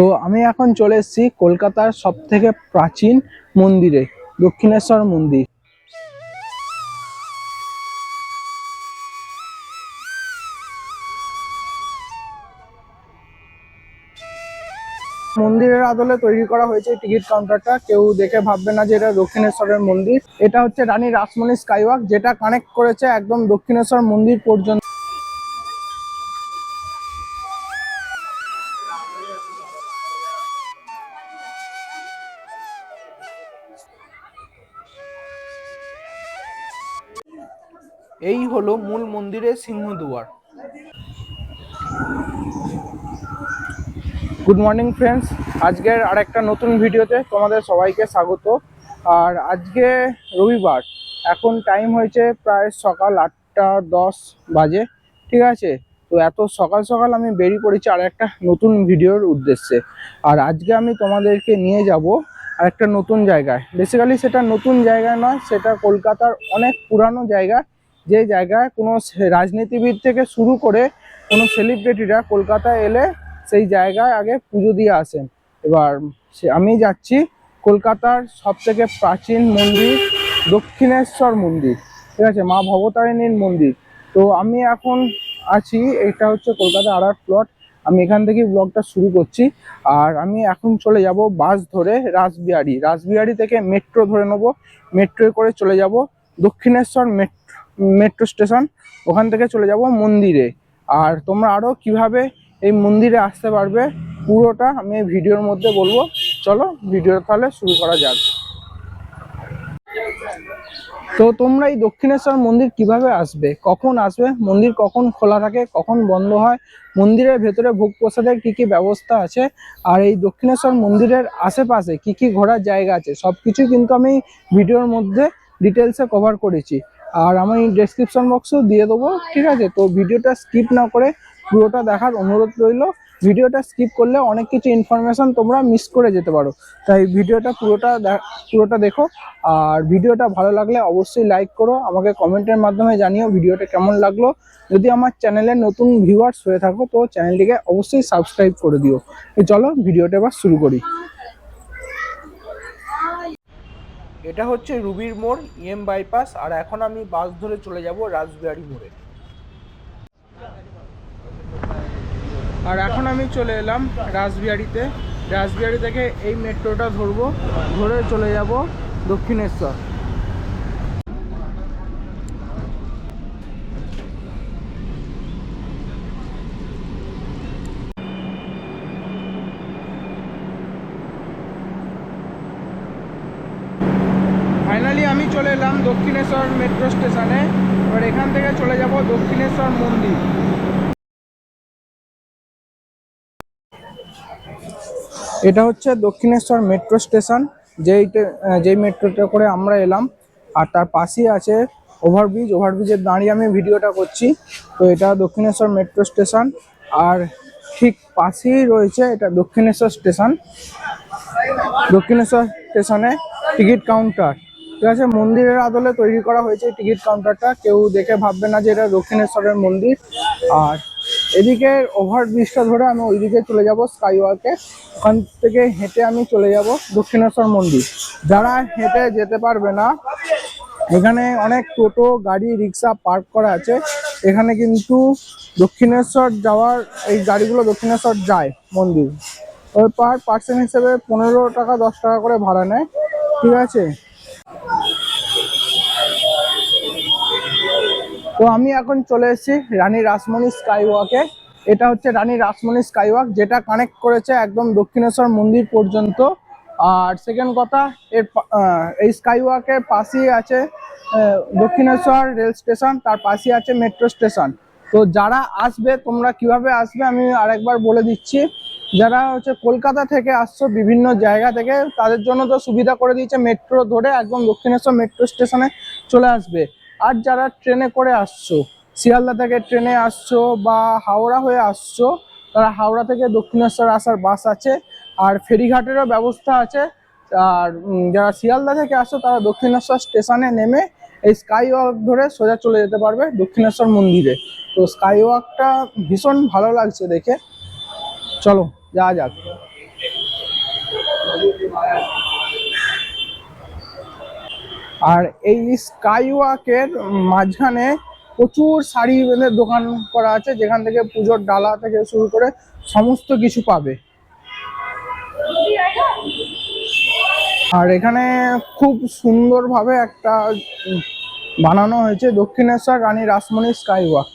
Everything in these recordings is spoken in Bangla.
তো আমি এখন চলে এসেছি কলকাতার সব থেকে প্রাচীন মন্দিরে, দক্ষিণেশ্বর মন্দির। মন্দিরের আদলে তৈরি করা হয়েছে টিকিট কাউন্টারটা। কেউ দেখে ভাববে না যে এটা দক্ষিণেশ্বরের মন্দির। এটা হচ্ছে রানী রাসমণি স্কাইওয়াক, যেটা কানেক্ট করেছে একদম দক্ষিণেশ্বর মন্দির পর্যন্ত। এই হলো মূল মন্দিরের সিংহদুয়ার। গুড মর্নিং ফ্রেন্ডস আজকের আর একটা নতুন ভিডিওতে তোমাদের সবাইকে স্বাগত। আর আজকে রবিবার, এখন টাইম হয়েছে প্রায় সকাল আটটা দশ বাজে, ঠিক আছে? তো এত সকাল সকাল আমি বেরিয়ে পড়েছি আর একটা নতুন ভিডিওর উদ্দেশ্যে। আর আজকে আমি তোমাদেরকে নিয়ে যাব আর একটা নতুন জায়গায়। বেসিক্যালি সেটা নতুন জায়গায় নয়, সেটা কলকাতার অনেক পুরানো জায়গা যে জায়গায় কোনো রাজনীতিবিদ থেকে শুরু করে কোনো সেলিব্রিটিরা কলকাতায় এলে সেই জায়গায় আগে পুজো দিয়ে আসেন। এবার আমি যাচ্ছি কলকাতার সব থেকে প্রাচীন মন্দির, দক্ষিণেশ্বর মন্দির, ঠিক আছে? মা ভবতারিণীর মন্দির। তো আমি এখন আছি এটা হচ্ছে কলকাতা আড়ার প্লট আমি এখান থেকেই ব্লগটা শুরু করছি। আর আমি এখন চলে যাব বাস ধরে রাসবিহারি। রাসবিহারি থেকে মেট্রো ধরে নেব। মেট্রোয় করে চলে যাব দক্ষিণেশ্বর মেট্রো স্টেশন ওখান থেকে চলে যাব মন্দিরে। আর তোমরা আরও কীভাবে এই মন্দিরে আসতে পারবে, পুরোটা আমি ভিডিওর মধ্যে বলব। চলো ভিডিও তাহলে শুরু করা যাক। তো তোমরা এই দক্ষিণেশ্বর মন্দির কীভাবে আসবে? কখন আসবে? মন্দির কখন খোলা থাকে? কখন বন্ধ হয়? মন্দিরের ভেতরে ভোগ প্রসাদের কি কি ব্যবস্থা আছে? আর এই দক্ষিণেশ্বর মন্দিরের আশেপাশে কি কি ঘোরার জায়গা আছে? সব কিছুই কিন্তু আমি ভিডিওর মধ্যে ডিটেলসে কভার করেছি। আর আমি ডেসক্রিপশন বক্সেও দিয়ে দেবো, ঠিক আছে? তো ভিডিওটা স্কিপ না করে পুরোটা দেখার অনুরোধ রইল। ভিডিওটা স্কিপ করলে অনেক কিছু ইনফরমেশন তোমরা মিস করে যেতে পারো। তাই ভিডিওটা পুরোটা পুরোটা দেখো। আর ভিডিওটা ভালো লাগলে অবশ্যই লাইক করো, আমাকে কমেন্টের মাধ্যমে জানিও ভিডিওটা কেমন লাগল। যদি আমার চ্যানেলে নতুন ভিউয়ার্স হয়ে থাকো, তো চ্যানেলটিকে অবশ্যই সাবস্ক্রাইব করে দিও। চলো, ভিডিওটা এবার শুরু করি। এটা হচ্ছে রুবির মোড় ইএম বাইপাস আর এখন আমি বাস ধরে চলে যাব রাসবিহারি মোড়ে। আর এখন আমি চলে এলাম রাসবিহারিতে। রাসবিহারি থেকে এই মেট্রোটা ধরবো, ধরে চলে যাব দক্ষিণেশ্বর। আমি চলে এলাম দক্ষিণেশ্বর মেট্রো স্টেশনে। এবার এখান থেকে চলে যাব দক্ষিণেশ্বর মন্দির। এটা হচ্ছে দক্ষিণেশ্বর মেট্রো স্টেশন যেইটা যেই মেট্রোটা করে আমরা এলাম। আর তার পাশেই আছে ওভারব্রিজ। ওভারব্রিজের দাঁড়িয়ে আমি ভিডিওটা করছি। তো এটা দক্ষিণেশ্বর মেট্রো স্টেশন। আর ঠিক পাশেই রয়েছে এটা দক্ষিণেশ্বর স্টেশন। দক্ষিণেশ্বর স্টেশনে টিকিট কাউন্টার। ঠিক আছে, মন্দিরের আদলে তৈরি করা হয়েছে টিকিট কাউন্টারটা। কেউ দেখে ভাববে না যে এটা দক্ষিণেশ্বরের মন্দির। আর এদিকে ওভার ব্রিজটা ধরে আমি ওইদিকে চলে যাব স্কাই ওয়াকে ওখান থেকে হেঁটে আমি চলে যাব দক্ষিণেশ্বর মন্দির। যারা হেঁটে যেতে পারবে না, এখানে অনেক টোটো, গাড়ি, রিক্সা পার্ক করা আছে। এখানে কিন্তু দক্ষিণেশ্বর যাওয়ার, এই গাড়িগুলো দক্ষিণেশ্বর যায় মন্দির। ওই পার পার্সেন হিসেবে পনেরো টাকা, দশ টাকা করে ভাড়া নেয়। ঠিক আছে? তো আমি এখন চলে এসেছি রানী রাসমণি স্কাই ওয়াকে এটা হচ্ছে রানী রাসমণি স্কাই ওয়াক যেটা কানেক্ট করেছে একদম দক্ষিণেশ্বর মন্দির পর্যন্ত। আর সেকেন্ড কথা, এর এই স্কাই ওয়াকের পাশেই আছে দক্ষিণেশ্বর রেল স্টেশন তার পাশেই আছে মেট্রো স্টেশন তো যারা আসবে, তোমরা কীভাবে আসবে আমি আরেকবার বলে দিচ্ছি। যারা হচ্ছে কলকাতা থেকে আসছো, বিভিন্ন জায়গা থেকে, তাদের জন্য তো সুবিধা করে দিয়েছে মেট্রো ধরে একদম দক্ষিণেশ্বর মেট্রো স্টেশনে চলে আসবে। আর যারা ট্রেনে করে আসছো, শিয়ালদা থেকে ট্রেনে আসছো বা হাওড়া হয়ে আসছো, তারা হাওড়া থেকে দক্ষিণেশ্বর আসার বাস আছে আর ফেরিঘাটেরও ব্যবস্থা আছে। আর যারা শিয়ালদা থেকে আসছো, তারা দক্ষিণেশ্বর স্টেশনে নেমে এই স্কাই ওয়াক ধরে সোজা চলে যেতে পারবে দক্ষিণেশ্বর মন্দিরে। তো স্কাই ওয়াকটা ভীষণ ভালো লাগছে দেখে। চলো, যাওয়া যাক। আর এই স্কাই ওয়াকের মাঝখানে প্রচুর শাড়ি বেঁধে দোকান করা আছে, যেখান থেকে পুজোর ডালা থেকে শুরু করে সমস্ত কিছু পাবে। আর এখানে খুব সুন্দরভাবে একটা বানানো হয়েছে দক্ষিণেশ্বর রানী রাসমণি স্কাই ওয়াক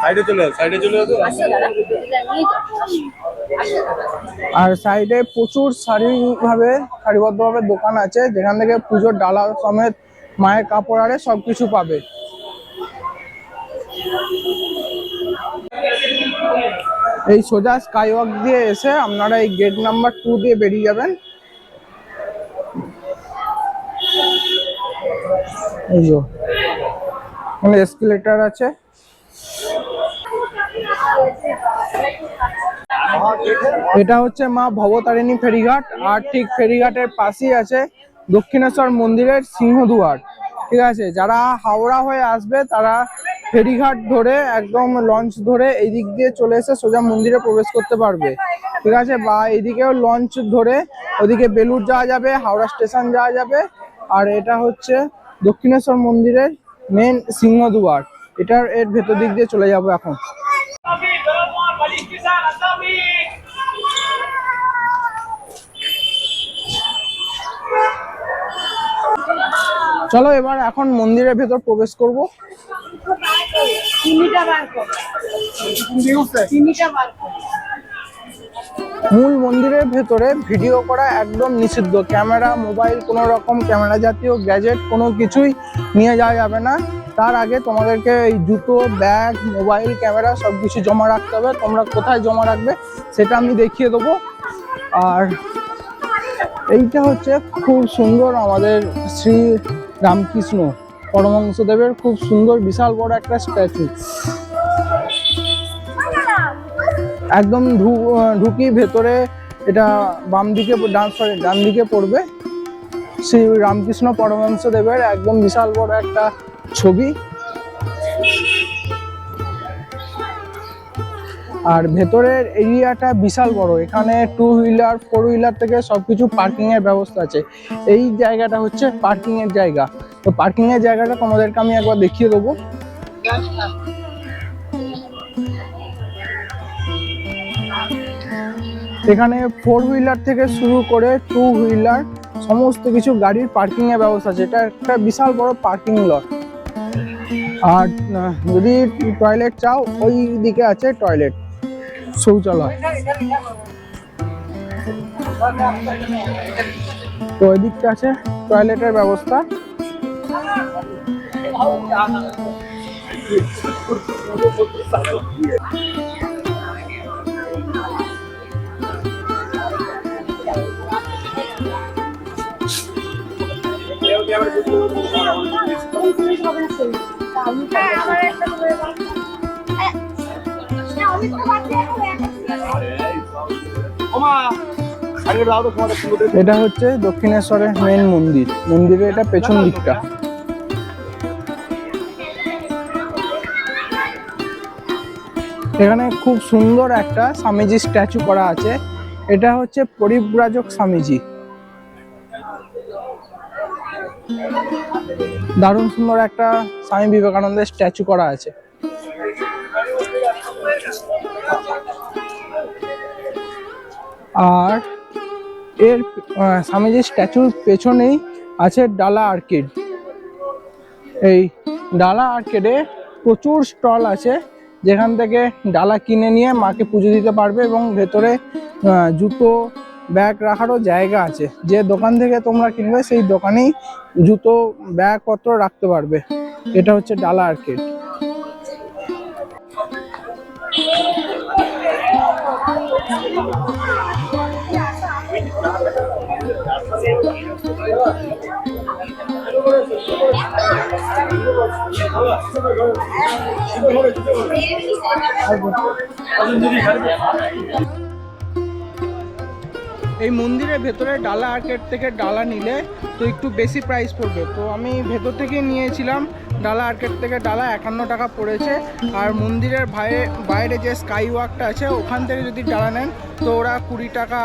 সাইডে চলে সাইডে চলে আর সাইডে প্রচুর সারিভাবে সারিবদ্ধভাবে দোকান আছে যেখান থেকে পুজোর ডালা সমেত মায়ের কাপড় আরে সব কিছু পাবে। এই সোজা স্কাইওয়াক দিয়ে এসে আপনারা এই গেট নাম্বার টু দিয়ে বেরিয়ে যাবেন। এই যো এখানে এসকেলেটার আছে। এটা হচ্ছে মা ভবতারিণী ফেরিঘাট, আর ঠিক ফেরিঘাটের পাশেই আছে দক্ষিণেশ্বর মন্দিরের সিংহদুয়ার। ঠিক আছে, যারা হাওড়া হয়ে আসবে, তারা ফেরিঘাট ধরে একদম লঞ্চ ধরে এই দিক দিয়ে চলে এসে সোজা মন্দিরে প্রবেশ করতে পারবে। ঠিক আছে, বা এইদিকেও লঞ্চ ধরে ওদিকে বেলুর যাওয়া যাবে, হাওড়া স্টেশন যাওয়া যাবে, আর এটা হচ্ছে দক্ষিণেশ্বর মন্দিরের মেন সিংহদুয়ার। এটার এর ভেতর দিক দিয়ে চলে যাব এখন। চলো এবার এখন মন্দিরের ভেতর প্রবেশ করব। মূল মন্দিরের ভেতরে ভিডিও করা একদম নিষিদ্ধ। ক্যামেরা মোবাইল কোনো রকম ক্যামেরা জাতীয় গ্যাজেট কোনো কিছুই নিয়ে যাওয়া যাবে না। তার আগে তোমাদেরকে এই জুতো ব্যাগ মোবাইল ক্যামেরা সব কিছু জমা রাখতে হবে। তোমরা কোথায় জমা রাখবে সেটা আমি দেখিয়ে দেবো। আর এইটা হচ্ছে খুব সুন্দর আমাদের শ্রী রামকৃষ্ণ পরমহংসদেবের খুব সুন্দর, বিশাল বড় একটা স্ট্যাচু একদম ঢুকি ভেতরে এটা বাম দিকে ডান সরি ডান দিকে পড়বে। শ্রী রামকৃষ্ণ পরমহংস দেবের একদম বিশাল বড় একটা ছবি। আর ভেতরের এরিয়াটা বিশাল বড়। এখানে টু হুইলার ফোর হুইলার থেকে সবকিছু পার্কিং এর ব্যবস্থা আছে। এই জায়গাটা হচ্ছে পার্কিং এর জায়গা। তো পার্কিং এর জায়গাটা তোমাদেরকে আমি একবার দেখিয়ে দেবো। এখানে ফোর হুইলার থেকে শুরু করে টু হুইলার সমস্ত কিছু গাড়ির পার্কিং এর ব্যবস্থা আছে। এটা একটা বিশাল বড় পার্কিং লট আর যদি টয়লেট চাও, ওই দিকে আছে টয়লেট শৌচালয়। তো ওই আছে টয়লেটের ব্যবস্থা। হ্যাঁ, আমার একটা এটা হচ্ছে দক্ষিণেশ্বরের মেন মন্দির। মন্দিরের এটা পেছন দিকটা। এখানে খুব সুন্দর একটা স্বামীজি স্ট্যাচু করা আছে। এটা হচ্ছে পরিব্রাজক স্বামীজি। দারুণ সুন্দর একটা স্বামী বিবেকানন্দের স্ট্যাচু করা আছে। আর এর স্বামীজির স্ট্যাচুর পেছনেই আছে ডালা আর্কেড। এই ডালা আর্কেডে প্রচুর স্টল আছে, যেখান থেকে ডালা কিনে নিয়ে মাকে পুজো দিতে পারবে এবং ভেতরে জুতো, ব্যাগ রাখারও জায়গা আছে। যে দোকান থেকে তোমরা কিনবে, সেই দোকানেই জুতো, ব্যাগপত্র রাখতে পারবে। এটা হচ্ছে ডালা আর্কেড। এই মন্দিরের ভেতরে ডালা আর্কেড থেকে ডালা নিলে তো একটু বেশি প্রাইস পড়বে। তো আমি ভেতর থেকে নিয়েছিলাম। ডালা আর্কেট থেকে ডালা একান্ন টাকা পড়েছে। আর মন্দিরের বাইরে বাইরে যে স্কাই ওয়াকটা আছে, ওখান থেকে যদি ডালা নেন, তো ওরা কুড়ি টাকা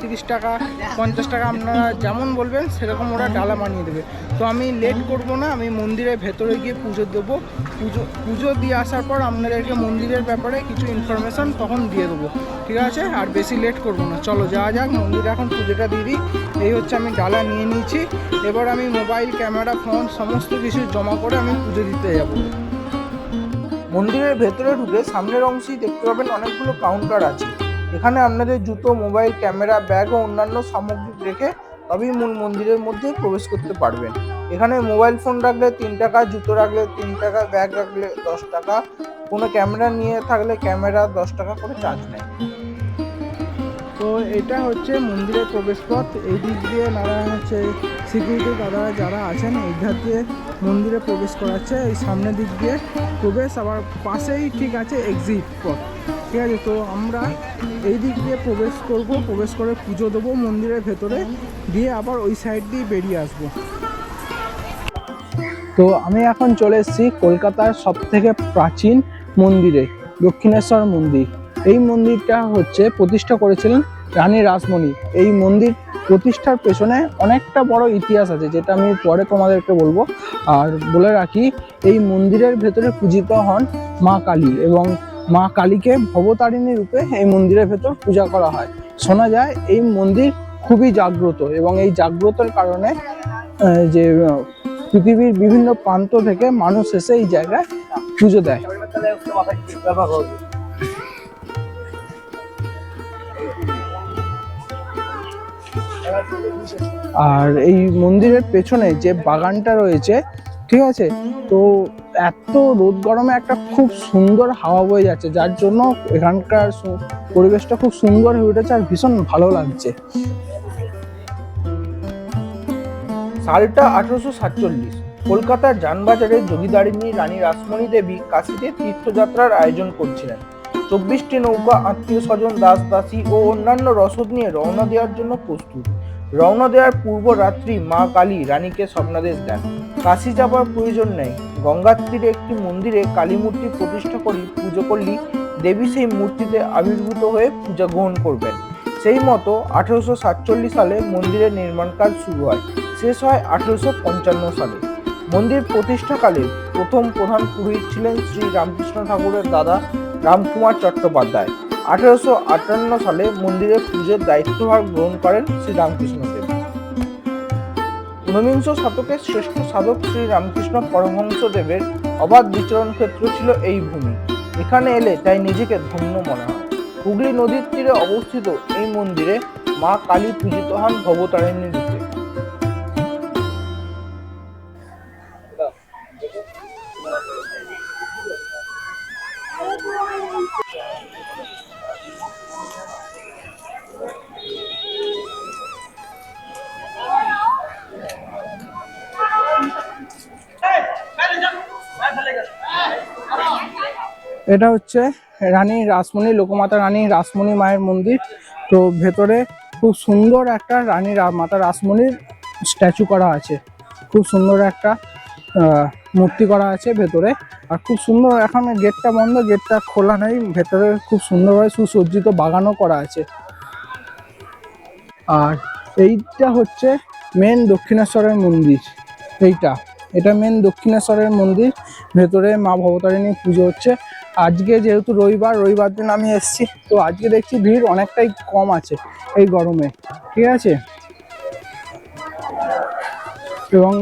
তিরিশ টাকা, পঞ্চাশ টাকা আপনারা যেমন বলবেন, সেরকম ওরা ডালা বানিয়ে দেবে। তো আমি লেট করব না, আমি মন্দিরের ভেতরে গিয়ে পুজো দেবো। পুজো পুজো দিয়ে আসার পর আপনাদেরকে মন্দিরের ব্যাপারে কিছু ইনফরমেশন তখন দিয়ে দেবো। ঠিক আছে? আর বেশি লেট করব না। চলো, যাওয়া যাক, মন্দিরে এখন পুজোটা দিয়ে দিই। এই হচ্ছে আমি ডালা নিয়ে নিয়েছি। এবার আমি মোবাইল ক্যামেরা ফোন সমস্ত কিছু জমা করে আমি পুজো দিতে যাব। মন্দিরের ভেতরে ঢুকে সামনের অংশেই দেখতে পাবেন অনেকগুলো কাউন্টার আছে। এখানে আপনাদের জুতো মোবাইল ক্যামেরা ব্যাগ ও অন্যান্য সামগ্রী রেখে তবেই মূল মন্দিরের মধ্যে প্রবেশ করতে পারবেন। এখানে মোবাইল ফোন রাখলে তিন টাকা, জুতো রাখলে তিন টাকা ব্যাগ রাখলে দশ টাকা। কোনো ক্যামেরা নিয়ে থাকলে ক্যামেরা দশ টাকা করে চার্জ নেয়। তো এটা হচ্ছে মন্দিরের প্রবেশপথ। এই দিক দিয়ে নারায়ণ হচ্ছে সিকিউরিটি দাদারা যারা আছেন, এই ধার দিয়ে মন্দিরে প্রবেশ করাচ্ছে। এই সামনের দিক দিয়ে প্রবেশ আবার পাশেই ঠিক আছে এক্সিট পথ। ঠিক আছে, তো আমরা এই দিক দিয়ে প্রবেশ করব, প্রবেশ করে পুজো দেবো মন্দিরের ভেতরে। দিয়ে আবার ওই সাইড দিয়ে বেরিয়ে আসব। তো আমি এখন চলে এসেছি কলকাতার সব থেকে প্রাচীন মন্দিরে, দক্ষিণেশ্বর মন্দির। এই মন্দিরটা হচ্ছে প্রতিষ্ঠা করেছিলেন রানী রাসমণি। এই মন্দির প্রতিষ্ঠার পেছনে অনেকটা বড় ইতিহাস আছে, যেটা আমি পরে তোমাদেরকে বলব। আর বলে রাখি, এই মন্দিরের ভেতরে পূজিত হন মা কালী এবং মা কালীকে ভবতারিণী রূপে এই মন্দিরের ভেতর পূজা করা হয়। শোনা যায়, এই মন্দির খুবই জাগ্রত এবং এই জাগ্রতর কারণে যে, পৃথিবীর বিভিন্ন প্রান্ত থেকে মানুষ এসে এই জায়গায় পুজো দেয়। আর এই মন্দিরের পেছনে যে বাগানটা রয়েছে, ঠিক আছে? তো এত রোদ গরমে একটা খুব সুন্দর হাওয়া বয়ে যাচ্ছে, যার জন্য এখানকার পরিবেশটা খুব সুন্দর হয়ে উঠেছে আর ভীষণ ভালো লাগছে। সালটা আঠারোশো সাতচল্লিশ। কলকাতার যানবাজারে যোগীদারিণী রানী রাসমণি দেবী কাশীতে তীর্থযাত্রার আয়োজন করছিলেন। চব্বিশটি নৌকা, আত্মীয় স্বজন দাস দাসী ও অন্যান্য রসদ নিয়ে রওনা দেওয়ার জন্য প্রস্তুত। রওনা দেওয়ার পূর্ব রাত্রি মা কালী রানীকে স্বপ্নাদেশ দেন। কাশি যাবার প্রয়োজন নেই। গঙ্গার তীরে একটি মন্দিরে কালী মূর্তি প্রতিষ্ঠা করি, পুজো করলি, দেবী সেই মূর্তিতে আবির্ভূত হয়ে পূজা গ্রহণ করবেন। সেই মতো আঠেরোশো সাতচল্লিশ সালে মন্দিরের নির্মাণ কাজ শুরু হয়। শেষ হয় আঠেরোশো পঞ্চান্ন সালে। মন্দির প্রতিষ্ঠাকালে প্রথম প্রধান পুরোহিত ছিলেন শ্রী রামকৃষ্ণ ঠাকুরের দাদা রামকুমার চট্টোপাধ্যায়। আঠেরোশো আটান্ন সালে মন্দিরের পুজোর দায়িত্বভার গ্রহণ করেন শ্রী রামকৃষ্ণ দেব ঊনবিংশ শতকের শ্রেষ্ঠ সাধক শ্রী রামকৃষ্ণ পরমহংস দেবের অবাধ বিচরণ ক্ষেত্র ছিল এই ভূমি। এখানে এলে তাই নিজেকে ধন্য মনে হয়। হুগলি নদীর তীরে অবস্থিত এই মন্দিরে মা কালী পূজিত হন ভবতারিণী এটা হচ্ছে রানী রাসমণি, লোকমাতা রানী রাসমণি মায়ের মন্দির। তো ভেতরে খুব সুন্দর একটা রানী মাতা রাসমণির স্ট্যাচু করা আছে। খুব সুন্দর একটা মূর্তি করা আছে ভেতরে। আর খুব সুন্দর এখন গেটটা বন্ধ, গেটটা খোলা নেই। ভেতরে খুব সুন্দরভাবে সুসজ্জিত বাগানও করা আছে। আর এইটা হচ্ছে মেন দক্ষিণেশ্বরের মন্দির। এইটা, এটা মেন দক্ষিণেশ্বরের মন্দির। ভেতরে মা ভবতারিণী পুজো হচ্ছে। আজকে যেহেতু রবিবার রবিবার দিন আমি এসেছি, তো আজকে দেখছি ভিড় অনেকটাই কম আছে এই গরমে, ঠিক আছে? এবং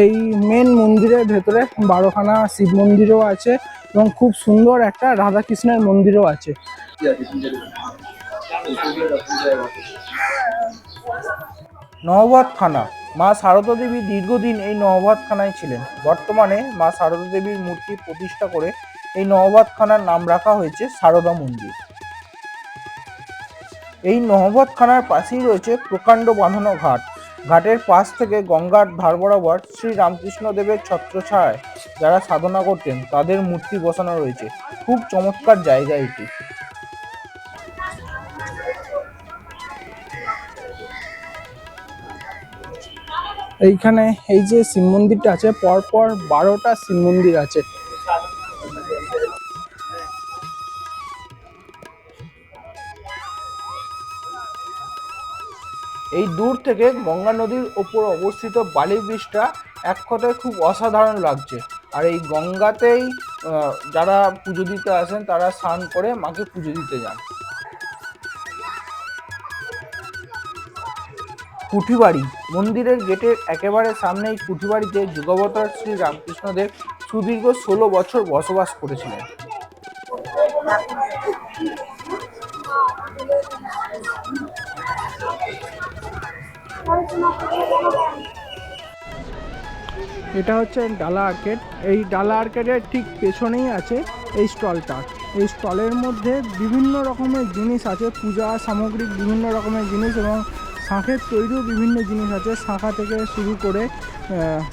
এই মেন মন্দিরের ভেতরে বারোখানা শিব মন্দিরও আছে এবং খুব সুন্দর একটা রাধাকৃষ্ণের মন্দিরও আছে। নহবত খানা মা শারদা দেবী দীর্ঘদিন এই নহবত খানায় ছিলেন। বর্তমানে মা শারদা দেবীর মূর্তি প্রতিষ্ঠা করে এই নহবত খানার নাম রাখা হয়েছে সারদা মন্দির। এই নহবত খানার পাশেই রয়েছে প্রকাণ্ড বাঁধানো ঘাট। ঘাটের পাশ থেকে গঙ্গার ধার বরাবর শ্রী রামকৃষ্ণ দেবের ছত্রছায়ায় যারা সাধনা করতেন, তাদের মূর্তি বসানো রয়েছে। খুব চমৎকার জায়গা এটি। এইখানে এই যে শিব মন্দিরটা আছে, পরপর বারোটা শিব মন্দির আছে। এই দূর থেকে গঙ্গা নদীর ওপর অবস্থিত বালি ব্রিজটা এক কথায় খুব অসাধারণ লাগছে। আর এই গঙ্গাতেই যারা পুজো দিতে আসেন, তারা স্নান করে মাকে পুজো দিতে যান। কুঠিবাড়ি, মন্দিরের গেটের একেবারে সামনে এই কুঠিবাড়িতে যুগাবতার শ্রী রামকৃষ্ণদেব সুদীর্ঘ ষোলো বছর বসবাস করেছিলেন। এটা হচ্ছে ডালা আর্কেড। এই ডালা আর্কেডের ঠিক পেছনেই আছে এই স্টলটা। এই স্টলের মধ্যে বিভিন্ন রকমের জিনিস আছে, পূজা সামগ্রিক বিভিন্ন রকমের জিনিস এবং শাঁখের তৈরিও বিভিন্ন জিনিস আছে। শাঁখা থেকে শুরু করে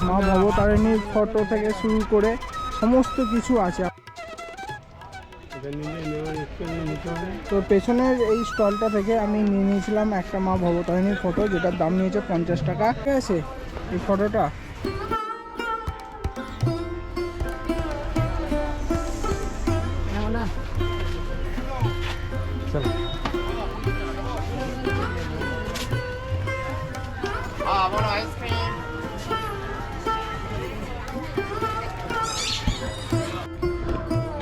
মা ভবতারিণীর ফটো থেকে শুরু করে সমস্ত কিছু আছে। তো পেছনের এই স্টলটা থেকে আমি নিয়ে নিয়েছিলাম একটা মা ভবতারিণীর ফটো যেটার দাম নিয়েছে পঞ্চাশ টাকা। ঠিক আছে? এই ফটোটা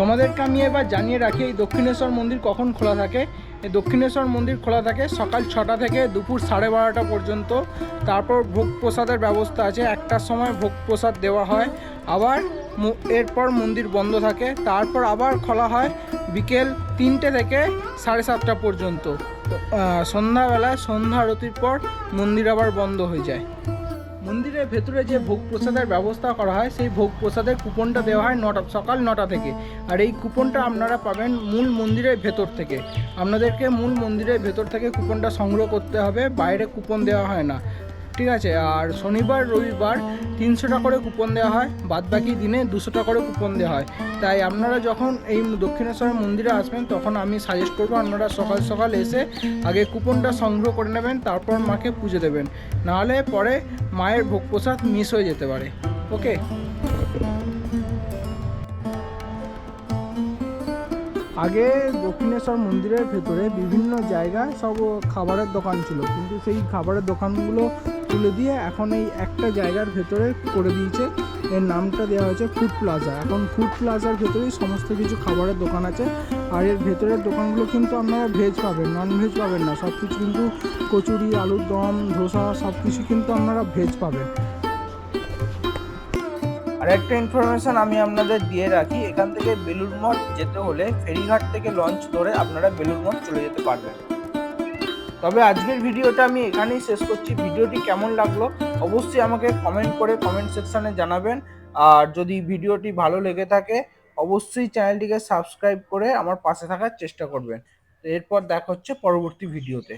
তোমাদেরকে আমি এবার জানিয়ে রাখি, এই দক্ষিণেশ্বর মন্দির কখন খোলা থাকে? এই দক্ষিণেশ্বর মন্দির খোলা থাকে সকাল ছটা থেকে দুপুর সাড়ে বারোটা পর্যন্ত। তারপর ভোগ প্রসাদের ব্যবস্থা আছে, একটার সময় ভোগ প্রসাদ দেওয়া হয়। আবার এরপর মন্দির বন্ধ থাকে, তারপর আবার খোলা হয় বিকেল তিনটে থেকে সাড়ে সাতটা পর্যন্ত। সন্ধ্যাবেলায় সন্ধ্যা আরতির পর মন্দির আবার বন্ধ হয়ে যায়। মন্দিরের ভেতরে যে ভোগ প্রসাদের ব্যবস্থা করা হয়, সেই ভোগ প্রসাদের কুপনটা দেওয়া হয় নটা, সকাল নটা থেকে। আর এই কুপনটা আপনারা পাবেন মূল মন্দিরের ভেতর থেকে। আপনাদেরকে মূল মন্দিরের ভেতর থেকে কুপনটা সংগ্রহ করতে হবে, বাইরে কুপন দেওয়া হয় না। ঠিক আছে, আর শনিবার, রবিবার তিনশো টাকা করে কুপন দেওয়া হয় বাদ বাকি দিনে দুশো টাকা করে কুপন দেওয়া হয়। তাই আপনারা যখন এই দক্ষিণেশ্বর মন্দিরে আসবেন, তখন আমি সাজেস্ট করব আপনারা সকাল সকাল এসে আগে কুপনটা সংগ্রহ করে নেবেন, তারপর মাকে পুজো দেবেন। নাহলে পরে মায়ের ভোগ প্রসাদ মিস হয়ে যেতে পারে। ওকে আগে দক্ষিণেশ্বর মন্দিরের ভেতরে বিভিন্ন জায়গায় সব খাবারের দোকান ছিল, কিন্তু সেই খাবারের দোকানগুলো তুলে দিয়ে এখন এই একটা জায়গার ভেতরে করে দিয়েছে। এর নামটা দেওয়া হয়েছে ফুড প্লাজা এখন ফুড প্লাজার ভেতরেই সমস্ত কিছু খাবারের দোকান আছে। আর এর ভেতরের দোকানগুলো কিন্তু আপনারা ভেজ পাবেন নন ভেজ পাবেন না। সব কিছু কিন্তু কচুরি, আলুর দম, ধোসা সব কিছু কিন্তু আপনারা ভেজ পাবেন। আর একটা ইনফরমেশন আমি আপনাদের দিয়ে রাখি, এখান থেকে বেলুড় মঠ যেতে হলে ফেরিঘাট থেকে লঞ্চ ধরে আপনারা বেলুড় মঠ চলে যেতে পারবেন। তবে আজকের ভিডিওটা আমি এখানেই শেষ করছি। ভিডিওটি কেমন লাগল অবশ্যই আমাকে কমেন্ট করে কমেন্ট সেকশানে জানাবেন। আর যদি ভিডিওটি ভালো লেগে থাকে, অবশ্যই চ্যানেলটিকে সাবস্ক্রাইব করে আমার পাশে থাকার চেষ্টা করবেন। এরপর দেখা হচ্ছে পরবর্তী ভিডিওতে।